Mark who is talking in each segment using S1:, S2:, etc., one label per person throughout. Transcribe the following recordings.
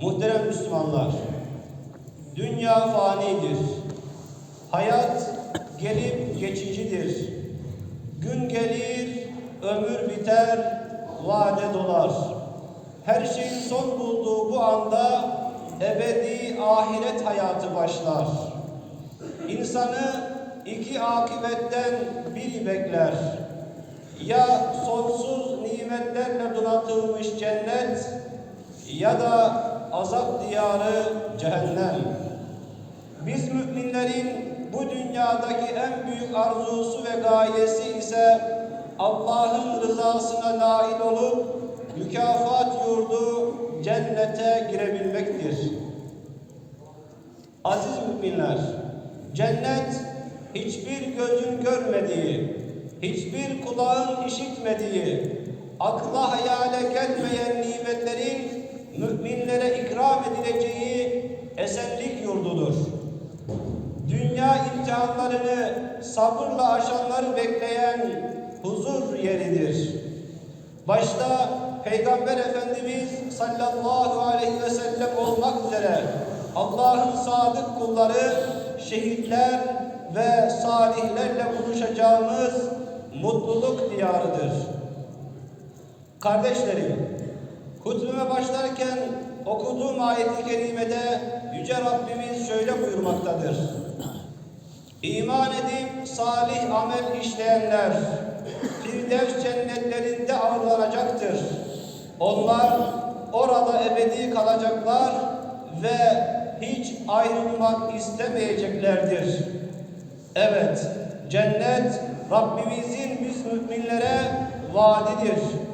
S1: Muhterem Müslümanlar, dünya fanidir. Hayat gelip geçicidir. Gün gelir, ömür biter, vade dolar. Her şeyin son bulduğu bu anda ebedi ahiret hayatı başlar. İnsanı iki akibetten biri bekler. Ya sonsuz nimetlerle donatılmış cennet ya da azap diyarı cehennem. Biz müminlerin bu dünyadaki en büyük arzusu ve gayesi ise Allah'ın rızasına nail olup mükafat yurdu cennete girebilmektir. Aziz müminler, cennet hiçbir gözün görmediği, hiçbir kulağın işitmediği, akla hayale gelmeyen nimetlerin müminlere ikram edileceği esenlik yurdudur. Dünya imtihanlarını sabırla aşanları bekleyen huzur yeridir. Başta Peygamber Efendimiz sallallahu aleyhi ve sellem olmak üzere Allah'ın sadık kulları, şehitler ve salihlerle buluşacağımız mutluluk diyarıdır. Kardeşlerim, hutbeme başlarken okuduğum ayet-i kerimede Yüce Rabbimiz şöyle buyurmaktadır. İman edip salih amel işleyenler Firdevs cennetlerinde ağırlanacaktır. Onlar orada ebedi kalacaklar ve hiç ayrılmak istemeyeceklerdir. Evet, cennet Rabbimizin biz müminlere vaadidir.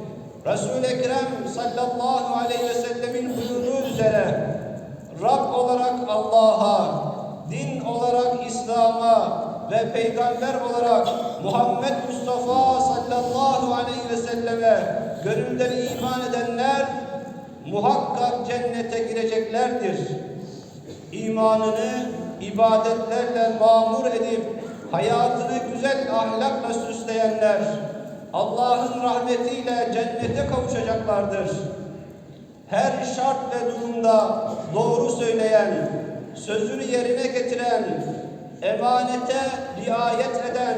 S1: Resul-i Ekrem sallallahu aleyhi ve sellemin buyurduğu üzere Rab olarak Allah'a, din olarak İslam'a ve peygamber olarak Muhammed Mustafa sallallahu aleyhi ve selleme gönülden iman edenler muhakkak cennete gireceklerdir. İmanını ibadetlerle mamur edip hayatını güzel ahlakla süsleyenler Allah'ın rahmetiyle cennete kavuşacaklardır. Her şart ve durumda doğru söyleyen, sözünü yerine getiren, emanete riayet eden,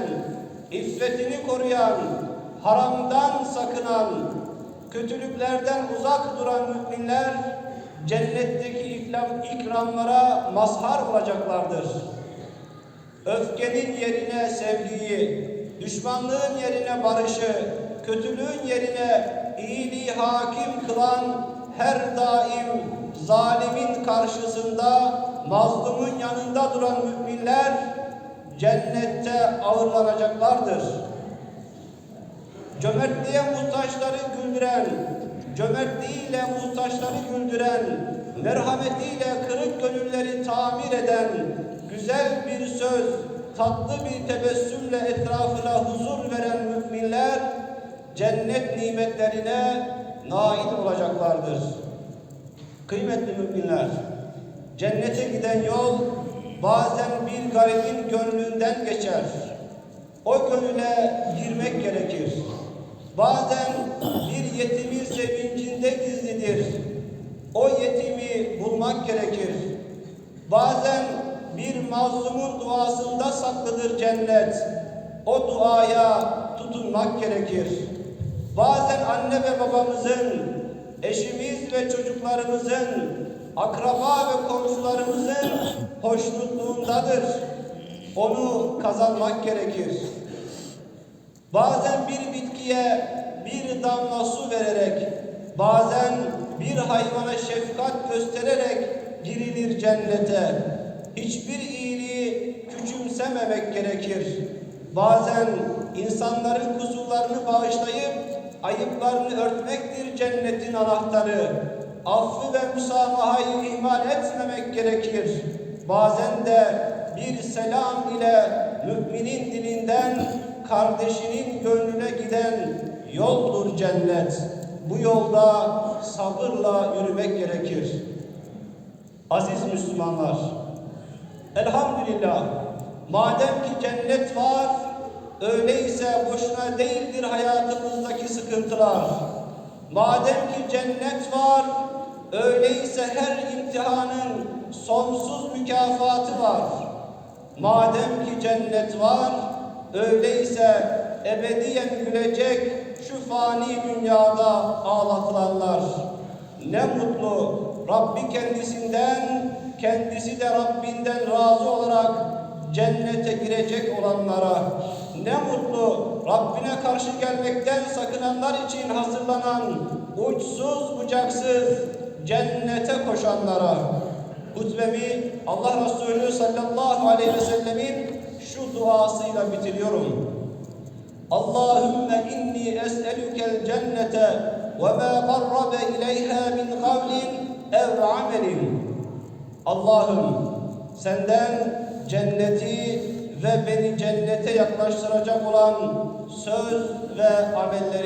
S1: iffetini koruyan, haramdan sakınan, kötülüklerden uzak duran müminler cennetteki ikram, ikramlara mazhar olacaklardır. Öfkenin yerine sevgiyi, düşmanlığın yerine barışı, kötülüğün yerine iyiliği hakim kılan her daim zalimin karşısında mazlumun yanında duran müminler cennette ağırlanacaklardır. Cömertliğe muhtaçları güldüren, cömertliğiyle muhtaçları güldüren, merhametiyle kırık gönülleri tamir eden, güzel bir söz, tatlı bir tebessümle etrafına huzur veren müminler, cennet nimetlerine nail olacaklardır. Kıymetli müminler, cennete giden yol bazen bir garibin gönlünden geçer. O gönüle girmek gerekir. Bazen bir yetimin sevincinde gizlidir. O yetimi bulmak gerekir. Bazen bir mazlumun duasında saklıdır cennet. O duaya tutunmak gerekir. Bazen anne ve babamızın, eşimiz ve çocuklarımızın, akraba ve komşularımızın hoşnutluğundadır. Onu kazanmak gerekir. Bazen bir bitkiye bir damla su vererek, bazen bir hayvana şefkat göstererek girilir cennete. Hiçbir iyiliği küçümsememek gerekir. Bazen insanların kusurlarını bağışlayıp ayıplarını örtmektir cennetin anahtarı. Affı ve müsamahayı ihmal etmemek gerekir. Bazen de bir selam ile müminin dilinden kardeşinin gönlüne giden yoldur cennet. Bu yolda sabırla yürümek gerekir. Aziz Müslümanlar, elhamdülillah madem ki cennet var, öyleyse boşuna değildir hayatımızdaki sıkıntılar. Madem ki cennet var, Öyleyse her imtihanın sonsuz mükafatı var. Madem ki cennet var, öyleyse ebediyen gülecek şu fani dünyada ağlatılanlar. Ne mutlu Rabbi kendisinden, kendisi de Rabbinden razı olarak cennete girecek olanlara. Ne mutlu Rabbine karşı gelmekten sakınanlar için hazırlanan uçsuz bucaksız cennete koşanlara. Hutbemi Allah Resulü sallallahu aleyhi ve sellemin şu duasıyla bitiriyorum. Allahümme inni es'elükel cennete ve ma qarrabe ileyha min kavlin ev amelin. Allah'ım senden cenneti ve beni cennete yaklaştıracak olan söz ve amelleri